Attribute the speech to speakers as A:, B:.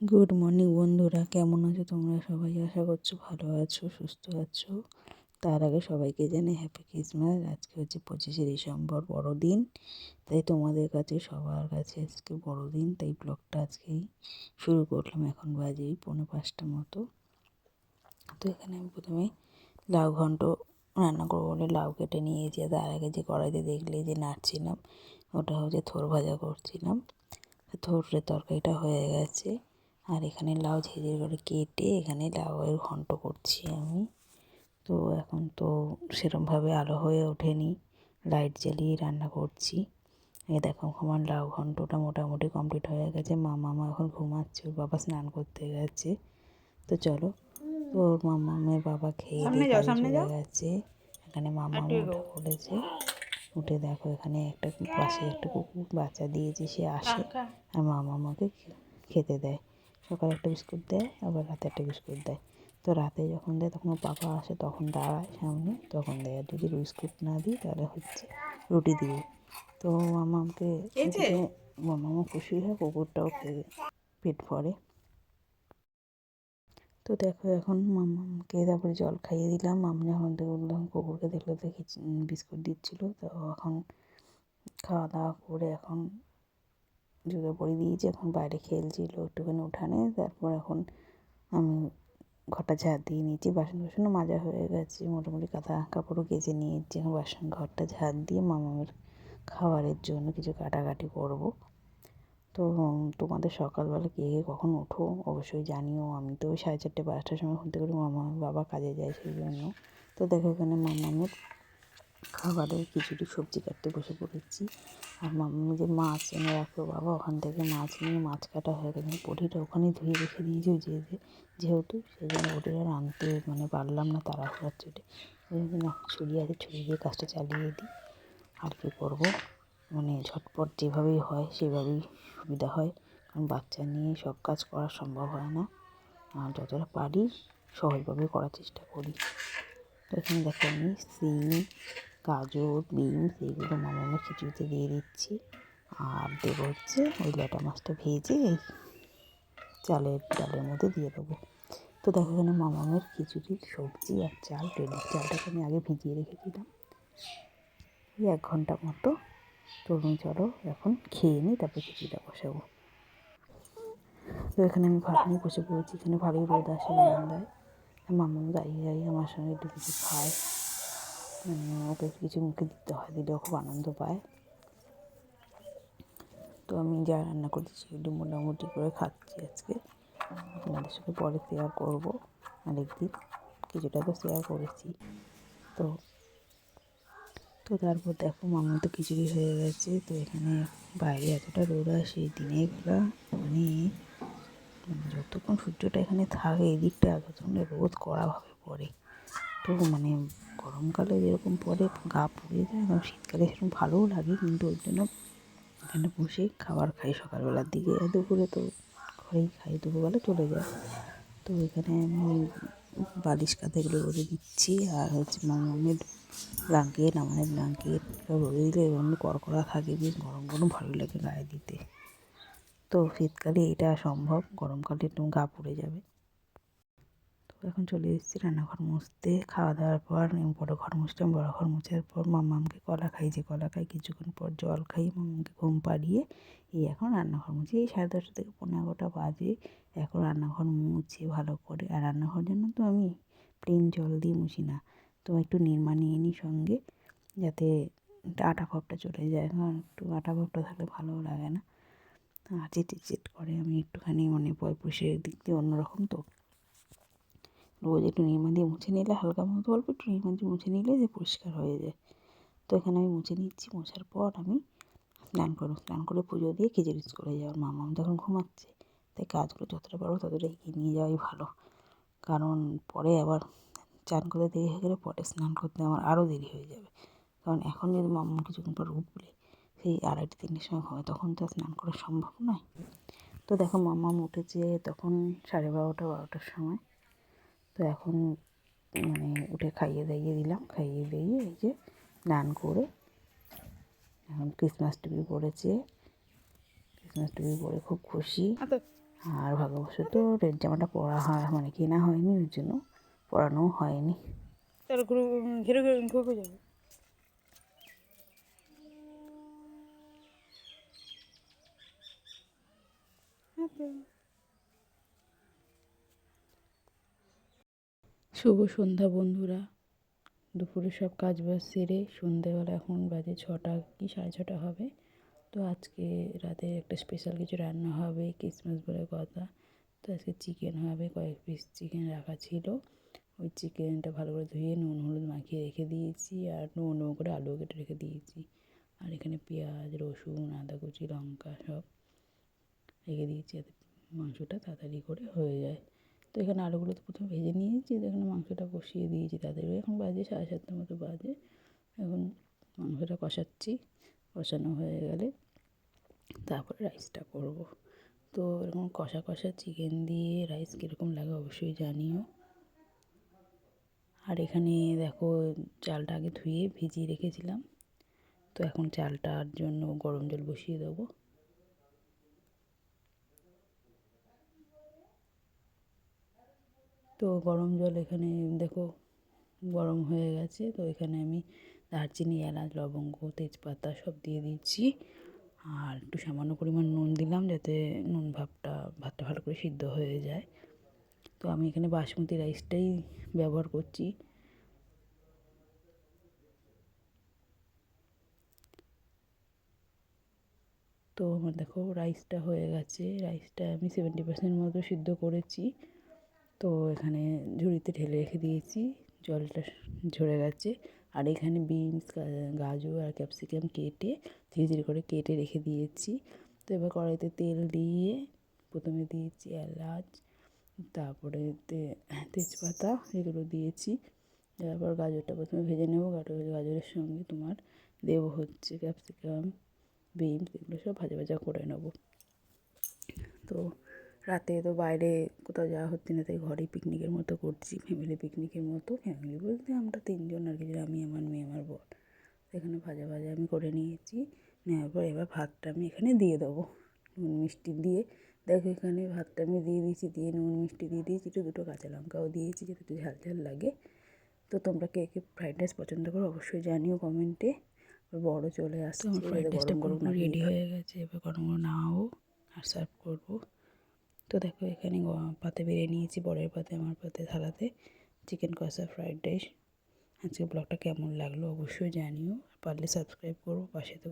A: Good morning বন্ধুরা। কেমন আছো তোমরা সবাই? আশা করছ ভালো আছো, সুস্থ আছো। তার আগে সবাইকে জানে হ্যাপি ক্রিসমাস আজকে হচ্ছে পঁচিশে ডিসেম্বর বড়দিন। তাই তোমাদের কাছে, সবার কাছে আজকে বড়দিন। তাই ব্লগটা আজকেই শুরু করলাম। এখন বাজেই পৌনে পাঁচটা মতো। তো এখানে আমি প্রথমে লাউ ঘন্ট রান্না করব বলে লাউ কেটে নিয়েছি। তার আগে যে কড়াইতে দেখলে যে নাড়ছিলাম, ওটা হচ্ছে থোর ভাজা করছিলাম। থোরের তরকারিটা হয়ে গেছে। আর এখানে লাউ ঝিরিঝিরি করে কেটে এখানে লাউয়ের ঘন্ট করছি আমি। তো এখন তো সেরমভাবে আলো হয়ে ওঠেনি লাইট জ্বালিয়ে রান্না করছি। এই দেখো আমার লাউ ঘন্টটা মোটামুটি কমপ্লিট হয়ে গেছে। মা মামা এখন ঘুমাচ্ছে ওর বাবা স্নান করতে গেছে। তো চলো তো ওর মামামের বাবা খেয়ে চলে গেছে। এখানে মামা উঠে পড়েছে। উঠে দেখো এখানে একটা পাশে একটা কুকুর বাচ্চা দিয়েছে সে আসে। আর মামা আমাকে খেতে দেয়। সকালে একটা বিস্কুট দেয় আবার রাতে একটা বিস্কুট দেয়। তো রাতে যখন দেয় তখন পাপা আসে তখন দাঁড়ায় সামনে তখন দেয় আর যদি বিস্কুট না দিই তাহলে হচ্ছে রুটি দিয়ে তো মামা আমাকে মামা খুশি হয় কুকুরটাও খেয়ে পেট ভরে তো দেখো এখন মামাকে তারপরে জল খাইয়ে দিলাম। মামা যখন দেখলাম কুকুরকে দেখলে তো বিস্কুট দিচ্ছিল। তো এখন খাওয়া দাওয়া করে এখন জুতো পরে দিয়েছি, এখন বাইরে খেলছিল একটুখানি উঠানে, তারপর এখন আমি ঘরটা ঝাড় দিয়ে নিয়েছি, বাসন বাসনও মাজা হয়ে গেছে, মোটামুটি কাঁথা কাপড়ও কেচে নিয়েছি, এখন বাসন ঘরটা ঝাড় দিয়ে মামামের খাবারের জন্য কিছু কাটাকাটি করব। তো তোমাদের সকালবেলা কে কে কখন ওঠো অবশ্যই জানিও, আমি তো সাড়ে চারটে, পাঁচটার সময় ঘুরতে করি মামা বাবা কাজে যায় সেই জন্য। তো দেখো এখানে মামামের খাবারের কিছুটি সবজি কাটতে বসে পড়েছি। আর মাম্মি যে মাছ এনে রাখল, বাবা ওখান থেকে মাছ নিয়ে মাছ কাটা হয়ে গেছে। বটিটা ওখানেই ধুয়ে রেখে দিয়েছি, যে যেহেতু সেই জন্য বটিটা রাঁধতে মানে পারলাম না তাড়াহুড়ার চোটে ওই জন্য না, ছুরি আছে, ছুরি দিয়ে কাজটা চালিয়ে দিই। আর কী করব? মানে ঝটপট যেভাবেই হয়, সেভাবেই সুবিধা হয়। কারণ বাচ্চা নিয়ে সব কাজ করা সম্ভব হয় না। আর যতটা পারি সহজভাবে করার চেষ্টা করি। তো এখানে দেখো আমি সিম গাজর, বিনস, এইগুলো মামামের খিচুড়িতে দিয়ে দিচ্ছি। আর দেবো হচ্ছে ওই ল্যাটা মাছটা ভেজে চালের ডালের মধ্যে দিয়ে দেবো। তো দেখো এখানে মামামের খিচুড়ির সবজি আর চাল রেডি চালটাকে আমি আগে ভিজিয়ে রেখেছিলাম। ওই এক ঘণ্টা মতো। তো চলো এখন খেয়ে নিই, তারপর খিচুড়িটা বসাবো। তো এখানে আমি ভাত নিয়ে বসে পড়েছি। এখানে ভালোই রোদ আসে বারান্দায়। মামা দাঁড়িয়ে দাঁড়িয়ে আমার সঙ্গে একটু কিছু খায়। মানে ওকে কিছু মুখে দিতে হয়, দিলে খুব আনন্দ পায়। তো আমি যা রান্না করছি একটু মোটামুটি করে খাচ্ছি আজকে। আপনাদের সাথে পরে শেয়ার করব। আরেকদিন কিছুটা তো শেয়ার করেছি। তো তো তারপর দেখো মামা তো খিচুড়ি হয়ে গেছে। তো এখানে বাইরে এতটা রোদ আসে, দিনের বেলা মানে যতক্ষণ সূর্যটা এখানে থাকে এই দিকটা ততক্ষণ রোদ কড়াভাবে পড়ে। তো মানে গরমকালে যেরকম পরে গা পুড়ে যায় এবং শীতকালে সেরকম ভালোও লাগে, কিন্তু ওই জন্য এখানে বসে খাবার খাই সকালবেলার দিকে। দুপুরে তো ঘরেই খাই, দুপুরবেলা চলে যায়। তো এখানে আমি বালিশ কাঁথাগুলো রোদে দিচ্ছি, আর হচ্ছে মামের ব্ল্যাঙ্কেট আমাদের ব্ল্যাঙ্কেট সব রোদে দিলে এমনি কড়কড়া থাকে, বেশ গরম গরম ভালো লাগে গায়ে দিতে। তো শীতকালে এটা সম্ভব, গরমকালে একটু গা পুড়ে যাবে। তো এখন চলে এসেছি রান্নাঘর মুছতে। খাওয়া দাওয়ার পর বড়ো ঘর মুছলাম, বড়ো ঘর মুছার পর মামামকে কলা খাই, যে কলা খাই, কিছুক্ষণ পর জল খাই মামাকে ঘুম পাড়িয়ে এই এখন রান্নাঘর মুছি। এই সাড়ে দশটা থেকে পনেরো এগারোটা বাজে, এখন রান্নাঘর মুছি ভালো করে। আর রান্নাঘর জন্য তো আমি প্লেন জল দিয়ে মুছি না। তো একটু নির্মা নিয়ে নিই সঙ্গে, যাতে আটা ভাবটা চলে যায়। কারণ একটু আটা ভাবটা থাকলে ভালোও লাগে না। চিট চিট করে, আমি একটুখানি মানে পয়পুষের দিক দিয়ে অন্যরকম তো। রোজ একটু নির্মা দিয়ে মুছে নিলে, হালকা মতো অল্প একটু নির্মা দিয়ে মুছে নিলে যে পরিষ্কার হয়ে যায়। তো এখানে আমি মুছে নিচ্ছি, মোছার পর আমি স্নান করব। স্নান করে পুজো দিয়ে খিচুড়ি করে যাওয়ার মামা যখন ঘুমাচ্ছে, তাই কাজগুলো যতটা পারব ততটা এগিয়ে নিয়ে যাওয়াই ভালো। কারণ পরে আবার চান করতে দেরি হয়ে গেলে পরে স্নান করতে আমার আরও দেরি হয়ে যাবে। কারণ এখন যদি মাম্মা কিছুক্ষণ পর উঠলে সেই আড়াইটে তিনটের সময় ঘুমায় তখন তো স্নান করা সম্ভব নয়। তো দেখো মাম্মা উঠেছে তখন সাড়ে বারোটা বারোটার সময়। তো এখন মানে উঠে খাইয়ে দাইয়ে দিলাম খাইয়ে দিয়ে এই যে স্নান করে এখন ক্রিসমাস টুপি পরেছে ক্রিসমাস টুপি পরে খুব খুশি। আর ভাগ্যবশত রেড জামাটা পরা হয় মানে কেনা হয়নি ওই জন্য পরানোও হয়নি।
B: তার ঘিরে ঘিরে ঘুরে যাবে
A: শুভ সন্ধ্যা বন্ধুরা। দুপুরে সব কাজ বাজ সেরে সন্ধ্যেবেলা এখন বাজে ছটা কি, সাড়ে ছটা হবে। তো আজকে রাতে একটা স্পেশাল কিছু রান্না হবে ক্রিসমাস বলে কথা। তো আজকে চিকেন হবে, কয়েক পিস চিকেন রাখা ছিল। ওই চিকেনটা ভালো করে ধুয়ে নুন, হলুদ মাখিয়ে রেখে দিয়েছি আর নুন করে আলু কেটে রেখে দিয়েছি। আর এখানে পেঁয়াজ, রসুন, আদা কুচি, লঙ্কা সব। রেখে দিয়েছি যাতে মাংসটা তাড়াতাড়ি করে হয়ে যায়। তো এখানে আলুগুলো তো প্রথমে ভেজে নিয়েছি, তো এখানে মাংসটা কষিয়ে দিয়েছি তাদের এখন বাজে সাড়ে সাতটার মতো বাজে। এখন মাংসটা কষাচ্ছি, কষানো হয়ে গেলে তারপরে রাইসটা করব। তো এরকম কষা কষা চিকেন দিয়ে রাইস কীরকম লাগে অবশ্যই জানিও। আর এখানে দেখো চালটা আগে ধুয়ে ভিজিয়ে রেখেছিলাম। তো এখন চালটার জন্য গরম জল বসিয়ে দেবো। তো গরম জল এখানে দেখো গরম হয়ে গেছে। তো এখানে আমি দারচিনি, এলাচ, লবঙ্গ, তেজপাতা সব দিয়ে দিচ্ছি। আর একটু সামান্য পরিমাণ নুন দিলাম যাতে নুন ভাবটা, ভাতটা ভালো করে সিদ্ধ হয়ে যায়। তো আমি এখানে বাসমতি রাইসটাই ব্যবহার করছি। তো আমার দেখো রাইসটা হয়ে গেছে। রাইসটা আমি সেভেন্টি পার্সেন্ট মতো সিদ্ধ করেছি। তো এখানে ঝুড়িতে ঢেলে রেখে দিয়েছি, জলটা ঝরে গেছে। আর এখানে বিনস গাজর আর ক্যাপসিকাম কেটে ধীরে ধীরে করে কেটে রেখে দিয়েছি। তো এবার কড়াইতে তেল দিয়ে প্রথমে দিয়েছি এলাচ, তারপরে তেজপাতা এগুলো দিয়েছি। তারপর গাজরটা প্রথমে ভেজে নেব, গাজর, গাজরের সঙ্গে তোমার দেব হচ্ছে ক্যাপসিকাম, বিনস, এগুলো সব ভাজা ভাজা করে নেব। তো রাতে তো বাইরে কোথাও যাওয়া হচ্ছে না তাই ঘরেই পিকনিকের মতো করছি ফ্যামিলি পিকনিকের মতো ফ্যামিলি বলতে আমরা তিনজন আর কি আমি আমার মেয়ে আমার বর। এখানে ভাজা ভাজা আমি করে নিয়েছি নেওয়ার পর এবার ভাতটা আমি এখানে দিয়ে দেবো নুন মিষ্টি দিয়ে। দেখো এখানে ভাতটা আমি দিয়ে দিয়েছি দিয়ে নুন মিষ্টি দিয়ে দিয়েছি একটু দুটো কাঁচা লঙ্কাও দিয়েছি যাতে একটু ঝাল ঝাল লাগে। তো তোমরা কে কে ফ্রাইড রাইস পছন্দ করো অবশ্যই জানিও কমেন্টে বড় চলে আসছে আমার ফ্রাইড রাইসটা গরম গরম রেডি হয়ে গেছে এবার গরম গরম নাও আর সার্ভ করব। তো দেখো এখানে পাতে বেরিয়ে নিয়েছি বড়ের পাতে, আমার পাতে, থালাতে। চিকেন কষা ফ্রাইড রাইস আজকে ব্লগটা কেমন লাগল অবশ্যই জানিও। পারলে সাবস্ক্রাইব করব পাশে তো